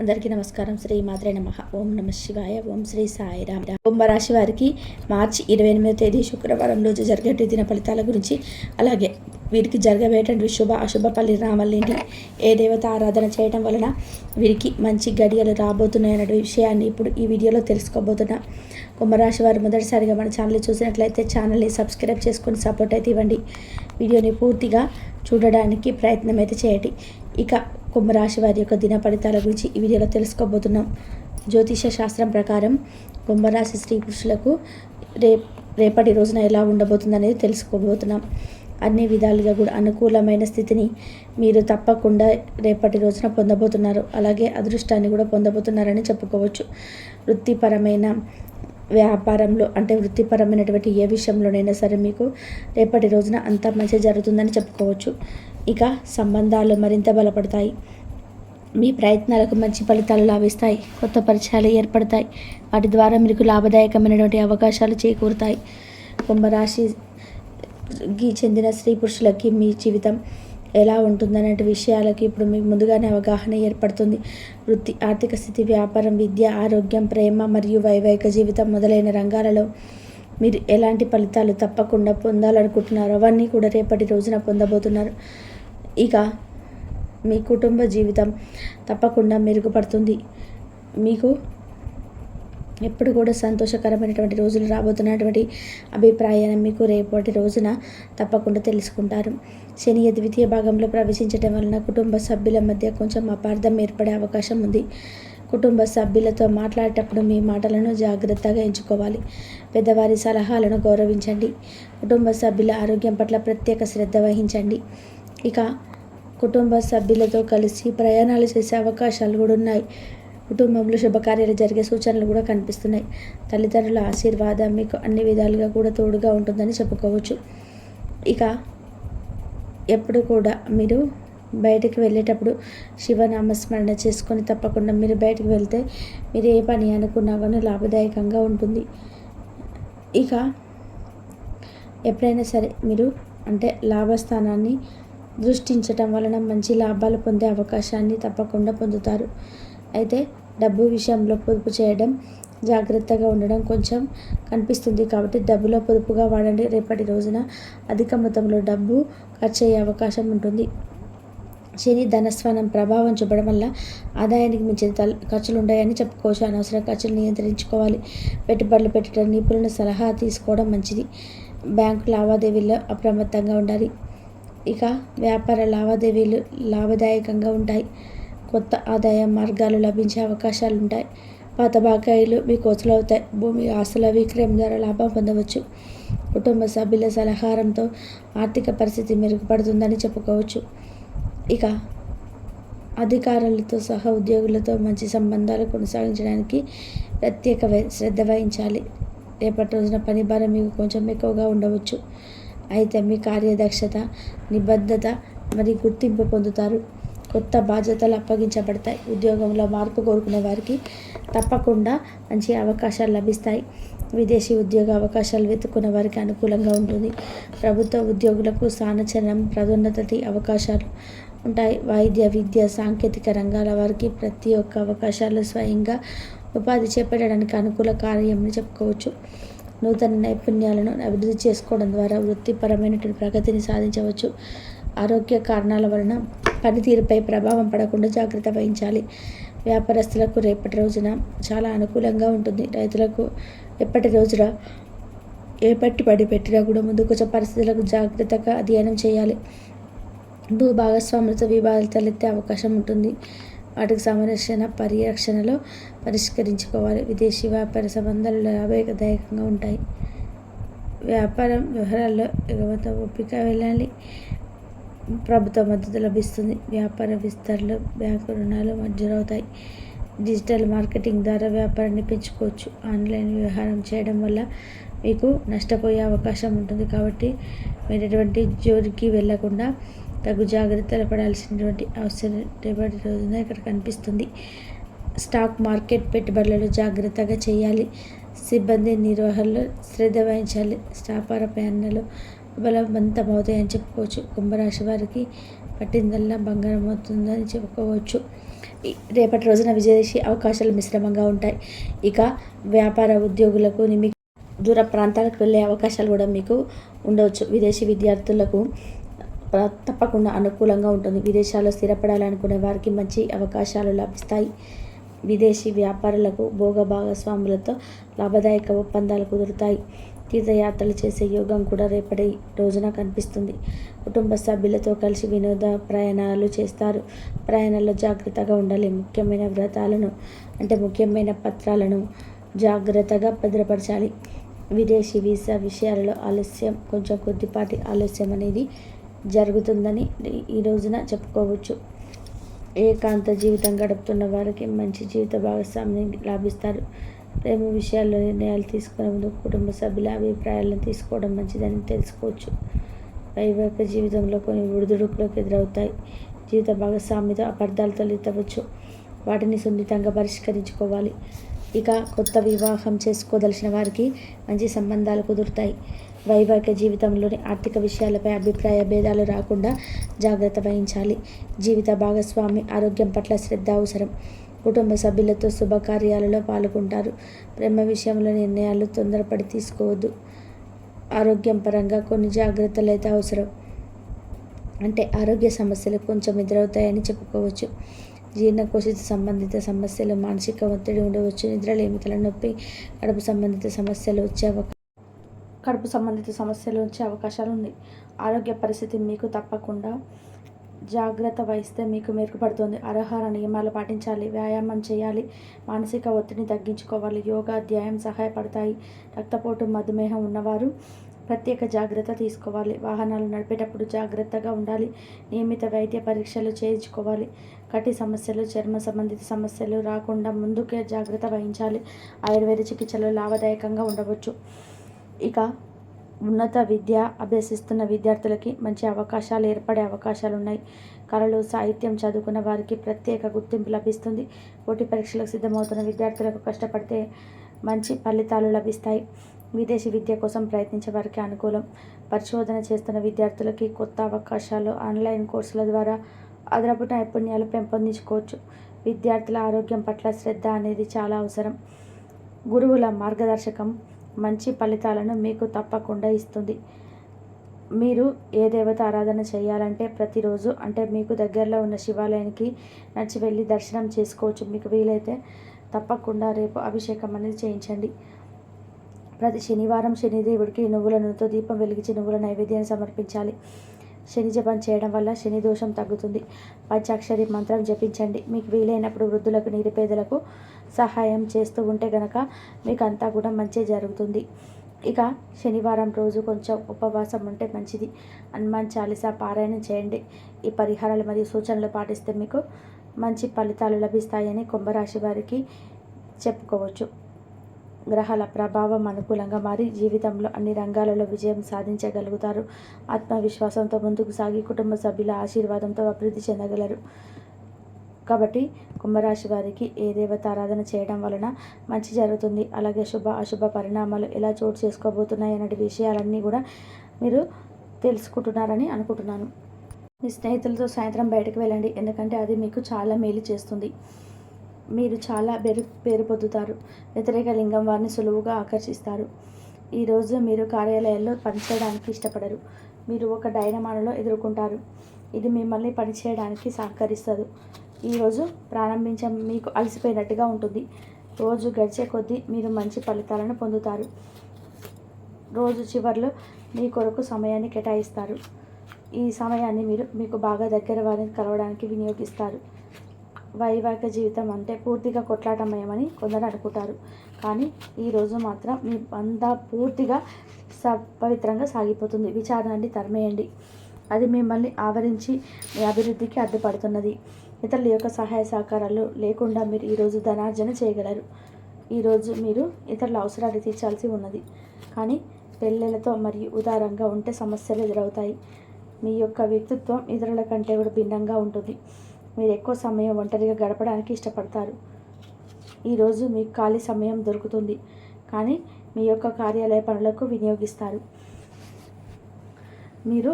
అందరికీ నమస్కారం. శ్రీ మాత్రే నమ. ఓం నమ శివాయ. ఓం శ్రీ సాయిరామ్ కుంభరాశి వారికి మార్చి ఇరవై ఎనిమిదో తేదీ శుక్రవారం రోజు జరిగే దిన ఫలితాల గురించి అలాగే వీరికి జరగబోయేటువంటి శుభ అశుభ పరిణామాలేంటి ఏ దేవత ఆరాధన చేయడం వలన వీరికి మంచి గడియలు రాబోతున్నాయనే విషయాన్ని ఇప్పుడు ఈ వీడియోలో తెలుసుకోబోతున్నా. కుంభరాశి వారు మొదటిసారిగా మన ఛానల్ చూసినట్లయితే ఛానల్ని సబ్స్క్రైబ్ చేసుకొని సపోర్ట్ అయితే ఇవ్వండి. వీడియోని పూర్తిగా చూడడానికి ప్రయత్నం అయితే చేయండి. ఇక కుంభరాశి వారి యొక్క దిన ఫలితాల గురించి ఈ వీడియోలో తెలుసుకోబోతున్నాం. జ్యోతిష శాస్త్రం ప్రకారం కుంభరాశి స్త్రీ పురుషులకు రే రేపటి రోజున ఎలా ఉండబోతుందనేది తెలుసుకోబోతున్నాం. అన్ని విధాలుగా కూడా అనుకూలమైన స్థితిని మీరు తప్పకుండా రేపటి రోజున పొందబోతున్నారు. అలాగే అదృష్టాన్ని కూడా పొందబోతున్నారని చెప్పుకోవచ్చు. వృత్తిపరమైన వ్యాపారంలో అంటే వృత్తిపరమైనటువంటి ఏ విషయంలోనైనా సరే మీకు రేపటి రోజున అంతా మంచి జరుగుతుందని చెప్పుకోవచ్చు. ఇక సంబంధాలు మరింత బలపడతాయి. మీ ప్రయత్నాలకు మంచి ఫలితాలు లాభిస్తాయి. కొత్త పరిచయాలు ఏర్పడతాయి. వాటి ద్వారా మీకు లాభదాయకమైనటువంటి అవకాశాలు చేకూరుతాయి. కుంభరాశికి చెందిన స్త్రీ పురుషులకి మీ జీవితం ఎలా ఉంటుందనే విషయాలకి ఇప్పుడు మీకు ముందుగానే అవగాహన ఏర్పడుతుంది. వృత్తి ఆర్థిక స్థితి వ్యాపారం విద్య ఆరోగ్యం ప్రేమ మరియు వైవాహిక జీవితం మొదలైన రంగాలలో మీరు ఎలాంటి ఫలితాలు తప్పకుండా పొందాలనుకుంటున్నారో అవన్నీ కూడా రేపటి రోజున పొందబోతున్నారు. ఇక మీ కుటుంబ జీవితం తప్పకుండా మెరుగుపడుతుంది. మీకు ఎప్పుడు కూడా సంతోషకరమైనటువంటి రోజులు రాబోతున్నటువంటి అభిప్రాయాన్ని మీకు రేపటి రోజున తప్పకుండా తెలుసుకుంటారు. శని ద్వితీయ భాగంలో ప్రవేశించడం వలన కుటుంబ సభ్యుల మధ్య కొంచెం అపార్థం ఏర్పడే అవకాశం ఉంది. కుటుంబ సభ్యులతో మాట్లాడేటప్పుడు మీ మాటలను జాగ్రత్తగా ఎంచుకోవాలి. పెద్దవారి సలహాలను గౌరవించండి. కుటుంబ సభ్యుల ఆరోగ్యం పట్ల ప్రత్యేక శ్రద్ధ వహించండి. ఇక కుటుంబ సభ్యులతో కలిసి ప్రయాణాలు చేసే అవకాశాలు కూడా ఉన్నాయి. కుటుంబంలో శుభకార్యాలు జరిగే సూచనలు కూడా కనిపిస్తున్నాయి. తల్లిదండ్రుల ఆశీర్వాదం మీకు అన్ని విధాలుగా కూడా తోడుగా ఉంటుందని చెప్పుకోవచ్చు. ఇక ఎప్పుడు కూడా మీరు బయటకు వెళ్ళేటప్పుడు శివనామస్మరణ చేసుకొని తప్పకుండా మీరు బయటకు వెళ్తే మీరు ఏ పని అనుకున్నా కానీ లాభదాయకంగా ఉంటుంది. ఇక ఎప్పుడైనా సరే మీరు అంటే లాభస్థానాన్ని దృష్టించటం వలన మంచి లాభాలు పొందే అవకాశాన్ని తప్పకుండా పొందుతారు. అయితే డబ్బు విషయంలో పొదుపు చేయడం జాగ్రత్తగా ఉండడం కొంచెం కనిపిస్తుంది కాబట్టి డబ్బులో పొదుపుగా వాడండి. రేపటి రోజున అధిక మొత్తంలో డబ్బు ఖర్చు అయ్యే అవకాశం ఉంటుంది. శని ధనస్వానం ప్రభావం చూపడం వల్ల ఆదాయానికి మించిన తల ఖర్చులు ఉంటాయని చెప్పుకోవచ్చు. అనవసర ఖర్చులు నియంత్రించుకోవాలి. పెట్టుబడులు పెట్టడం నిపుణుల సలహా తీసుకోవడం మంచిది. బ్యాంకు లావాదేవీల్లో అప్రమత్తంగా ఉండాలి. ఇక వ్యాపార లావాదేవీలు లాభదాయకంగా ఉంటాయి. కొత్త ఆదాయ మార్గాలు లభించే అవకాశాలు ఉంటాయి పాత బాకాయిలు మీకు వసూలవుతాయి భూమి ఆస్తుల విక్రయం ద్వారా లాభం పొందవచ్చు. కుటుంబ సభ్యుల సలహారంతో ఆర్థిక పరిస్థితి మెరుగుపడుతుందని చెప్పుకోవచ్చు. ఇక అధికారులతో సహా ఉద్యోగులతో మంచి సంబంధాలు కొనసాగించడానికి ప్రత్యేక శ్రద్ధ వహించాలి. రేపటి రోజున పని భారం మీకు కొంచెం ఎక్కువగా ఉండవచ్చు. అయితే మీ కార్యదక్షత నిబద్ధత మరి గుర్తింపు పొందుతారు. కొత్త బాధ్యతలు అప్పగించబడతాయి. ఉద్యోగంలో మార్పు కోరుకునే వారికి తప్పకుండా మంచి అవకాశాలు లభిస్తాయి. విదేశీ ఉద్యోగ అవకాశాలు వెతుక్కున్న వారికి అనుకూలంగా ఉంటుంది. ప్రభుత్వ ఉద్యోగులకు స్థానచలనం పదోన్నతి అవకాశాలు ఉంటాయి. వైద్య విద్య సాంకేతిక రంగాల వారికి ప్రతి ఒక్క అవకాశాలు స్వయంగా ఉపాధి చేపట్టడానికి అనుకూల కార్యమని చెప్పుకోవచ్చు. నూతన నైపుణ్యాలను అభివృద్ధి చేసుకోవడం ద్వారా వృత్తిపరమైనటువంటి ప్రగతిని సాధించవచ్చు. ఆరోగ్య కారణాల వలన పనితీరుపై ప్రభావం పడకుండా జాగ్రత్త వహించాలి. వ్యాపారస్తులకు రేపటి రోజున చాలా అనుకూలంగా ఉంటుంది. రైతులకు ఎప్పటి రోజున ఏ పడి పెట్టినా కూడా ముందుకు పరిస్థితులకు జాగ్రత్తగా అధ్యయనం చేయాలి. భూ భాగస్వాములతో వివాదాలు తలెత్తే అవకాశం ఉంటుంది. వాటికి సంరక్షణ పరిరక్షణలో పరిష్కరించుకోవాలి. విదేశీ వ్యాపార సంబంధాలు లాభదాయకంగా ఉంటాయి. వ్యాపారం వ్యవహారాల్లో ఎగవత ఒప్పిక వెళ్ళాలి. ప్రభుత్వ మద్దతు లభిస్తుంది. వ్యాపార విస్తరణలు బ్యాంకు రుణాలు మంజూరవుతాయి. డిజిటల్ మార్కెటింగ్ ద్వారా వ్యాపారాన్ని పెంచుకోవచ్చు. ఆన్లైన్ వ్యవహారం చేయడం వల్ల మీకు నష్టపోయే అవకాశం ఉంటుంది కాబట్టి మీరు ఎటువంటి జోరికి వెళ్ళకుండా తగు జాగ్రత్తలు పడాల్సినటువంటి అవసరం రేపటి రోజున ఇక్కడ కనిపిస్తుంది. స్టాక్ మార్కెట్ పెట్టుబడులలో జాగ్రత్తగా చేయాలి. సిబ్బంది నిర్వహణలో శ్రద్ధ వహించాలి. వ్యాపార ప్రయాణాలు బలవంతమవుతాయని చెప్పుకోవచ్చు. కుంభరాశి వారికి పట్టిందల్లా బంగారం అవుతుందని చెప్పుకోవచ్చు. రేపటి రోజున విదేశీ అవకాశాలు మిశ్రమంగా ఉంటాయి. ఇక వ్యాపార ఉద్యోగులకు నిమి దూర ప్రాంతాలకు వెళ్ళే అవకాశాలు కూడా మీకు ఉండవచ్చు. విదేశీ విద్యార్థులకు తప్పకుండా అనుకూలంగా ఉంటుంది. విదేశాల్లో స్థిరపడాలనుకునే వారికి మంచి అవకాశాలు లభిస్తాయి. విదేశీ వ్యాపారులకు భోగ భాగస్వాములతో లాభదాయక ఒప్పందాలు కుదురుతాయి. తీర్థయాత్రలు చేసే యోగం కూడా రేపటి రోజున కనిపిస్తుంది. కుటుంబ సభ్యులతో కలిసి వినోద ప్రయాణాలు చేస్తారు. ప్రయాణాల్లో జాగ్రత్తగా ఉండాలి. ముఖ్యమైన వ్రతాలను అంటే ముఖ్యమైన పత్రాలను జాగ్రత్తగా భద్రపరచాలి. విదేశీ వీసా విషయాలలో ఆలస్యం కొంచెం కొద్దిపాటి ఆలస్యం అనేది జరుగుతుందని ఈ- రోజున చెప్పుకోవచ్చు. ఏకాంత జీవితం గడుపుతున్న వారికి మంచి జీవిత భాగస్వామిని లాభిస్తారు. ప్రేమ విషయాల్లో నిర్ణయాలు తీసుకునే ముందు కుటుంబ సభ్యుల అభిప్రాయాలను తీసుకోవడం మంచిదని తెలుసుకోవచ్చు. వైవాహిక జీవితంలో కొన్ని ఒడిదుడుకులకు ఎదురవుతాయి. జీవిత భాగస్వామితో అపార్థాలు తలెత్తవచ్చు వాటిని సున్నితంగా పరిష్కరించుకోవాలి. ఇక కొత్త వివాహం చేసుకోదలిచిన వారికి మంచి సంబంధాలు కుదురుతాయి. వైవాహిక జీవితంలోని ఆర్థిక విషయాలపై అభిప్రాయ భేదాలు రాకుండా జాగ్రత్త వహించాలి. జీవిత భాగస్వామి ఆరోగ్యం పట్ల శ్రద్ధ అవసరం. కుటుంబ సభ్యులతో శుభకార్యాలలో పాల్గొంటారు. ప్రేమ విషయంలో నిర్ణయాలు తొందరపడి తీసుకోవద్దు. ఆరోగ్యం పరంగా కొన్ని జాగ్రత్తలు అయితే అవసరం. అంటే ఆరోగ్య సమస్యలు కొంచెం ఎదురవుతాయని చెప్పుకోవచ్చు. జీర్ణకోశిత సంబంధిత సమస్యలు మానసిక ఒత్తిడి ఉండవచ్చు. నిద్రలేమి తలనొప్పి కడుపు సంబంధిత సమస్యలు వచ్చే అవకాశం కడుపు సంబంధిత సమస్యలు వచ్చే అవకాశాలు ఉంది. ఆరోగ్య పరిస్థితి మీకు తప్పకుండా జాగ్రత్త వహిస్తే మీకు మెరుగుపడుతుంది. అర్హార నియమాలు పాటించాలి వ్యాయామం చేయాలి మానసిక ఒత్తిడిని తగ్గించుకోవాలి యోగా అధ్యాయం సహాయపడతాయి. రక్తపోటు మధుమేహం ఉన్నవారు ప్రత్యేక జాగ్రత్త తీసుకోవాలి. వాహనాలు నడిపేటప్పుడు జాగ్రత్తగా ఉండాలి. నియమిత వైద్య పరీక్షలు చేయించుకోవాలి. కటి సమస్యలు చర్మ సంబంధిత సమస్యలు రాకుండా ముందుకే జాగ్రత్త వహించాలి. ఆయుర్వేద చికిత్సలు లాభదాయకంగా ఉండవచ్చు. ఇక ఉన్నత విద్య అభ్యసిస్తున్న విద్యార్థులకి మంచి అవకాశాలు ఏర్పడే అవకాశాలు ఉన్నాయి కళలు సాహిత్యం చదువుకున్న వారికి ప్రత్యేక గుర్తింపు లభిస్తుంది. పోటీ పరీక్షలకు సిద్ధమవుతున్న విద్యార్థులకు కష్టపడితే మంచి ఫలితాలు లభిస్తాయి. విదేశీ విద్య కోసం ప్రయత్నించే వారికి అనుకూలం. పరిశోధన చేస్తున్న విద్యార్థులకి కొత్త అవకాశాలు ఆన్లైన్ కోర్సుల ద్వారా అదనపు నైపుణ్యాలు పెంపొందించుకోవచ్చు. విద్యార్థుల ఆరోగ్యం పట్ల శ్రద్ధ అనేది చాలా అవసరం. గురువుల మార్గదర్శకం మంచి ఫలితాలను మీకు తప్పకుండా ఇస్తుంది. మీరు ఏ దేవత ఆరాధన చేయాలంటే ప్రతిరోజు అంటే మీకు దగ్గరలో ఉన్న శివాలయానికి నడిచి వెళ్ళి దర్శనం చేసుకోవచ్చు. మీకు వీలైతే తప్పకుండా రేపు అభిషేకం అనేది చేయించండి. ప్రతి శనివారం శనిదేవుడికి నువ్వుల నూనెతో దీపం వెలిగించి నువ్వుల నైవేద్యాన్ని సమర్పించాలి. శని జపం చేయడం వల్ల శని దోషం తగ్గుతుంది. పంచాక్షరి మంత్రం జపించండి. మీకు వీలైనప్పుడు వృద్ధులకు నిరుపేదలకు సహాయం చేస్తూ ఉంటే గనక మీకు అంతా కూడా మంచి జరుగుతుంది. ఇక శనివారం రోజు కొంచెం ఉపవాసం ఉంటే మంచిది. హనుమాన్ చాలీసా పారాయణం చేయండి. ఈ పరిహారాలు మరియు సూచనలు పాటిస్తే మీకు మంచి ఫలితాలు లభిస్తాయని కుంభరాశి వారికి చెప్పుకోవచ్చు. గ్రహాల ప్రభావం అనుకూలంగా మారి జీవితంలో అన్ని రంగాలలో విజయం సాధించగలుగుతారు. ఆత్మవిశ్వాసంతో ముందుకు సాగి కుటుంబ సభ్యుల ఆశీర్వాదంతో అభివృద్ధి చెందగలరు. కాబట్టి కుంభరాశి వారికి ఏ దేవత ఆరాధన చేయడం వలన మంచి జరుగుతుంది? అలాగే శుభ అశుభ పరిణామాలు ఎలా చోటు చేసుకోబోతున్నాయి అనే విషయాలన్నీ కూడా మీరు తెలుసుకుంటున్నారని అనుకుంటున్నాను. మీ స్నేహితులతో సాయంత్రం బయటకు వెళ్ళండి. ఎందుకంటే అది మీకు చాలా మేలు చేస్తుంది. మీరు చాలా పేరు పేరు పొందుతారు. వ్యతిరేక లింగం వారిని సులువుగా ఆకర్షిస్తారు. ఈరోజు మీరు కార్యాలయాల్లో పనిచేయడానికి ఇష్టపడరు. మీరు ఒక డైనమానలో ఎదుర్కొంటారు. ఇది మిమ్మల్ని పనిచేయడానికి సహకరిస్తుంది. ఈరోజు ప్రారంభించ మీకు అలసిపోయినట్టుగా ఉంటుంది. రోజు గడిచే కొద్దీ మీరు మంచి ఫలితాలను పొందుతారు. రోజు చివరిలో మీ కొరకు సమయాన్ని కేటాయిస్తారు. ఈ సమయాన్ని మీరు మీకు బాగా దగ్గర వారిని కలవడానికి వినియోగిస్తారు. వైవాహిక జీవితం అంటే పూర్తిగా కొట్లాటమయమని కొందరు అనుకుంటారు. కానీ ఈరోజు మాత్రం మీ అంతా పూర్తిగా స పవిత్రంగా సాగిపోతుంది. విచారణని తరిమేయండి. అది మిమ్మల్ని ఆవరించి మీ అభివృద్ధికి అడ్డుపడుతున్నది. ఇతరుల యొక్క సహాయ సహకారాలు లేకుండా మీరు ఈరోజు ధనార్జన చేయగలరు. ఈరోజు మీరు ఇతరుల అవసరాలు తీర్చాల్సి ఉన్నది. కానీ పెళ్ళిళ్ళతో మరియు ఉదారంగా ఉంటే సమస్యలు ఎదురవుతాయి. మీ యొక్క వ్యక్తిత్వం ఇతరుల కంటే కూడా భిన్నంగా ఉంటుంది. మీరు ఎక్కువ సమయం ఒంటరిగా గడపడానికి ఇష్టపడతారు. ఈరోజు మీకు ఖాళీ సమయం దొరుకుతుంది. కానీ మీ యొక్క కార్యాలయ పనులకు వినియోగిస్తారు. మీరు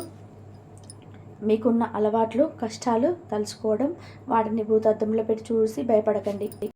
మీకున్న అలవాట్లు కష్టాలు తలుచుకోవడం వాటిని భూతార్థంలో పెట్టి చూసి భయపడకండి.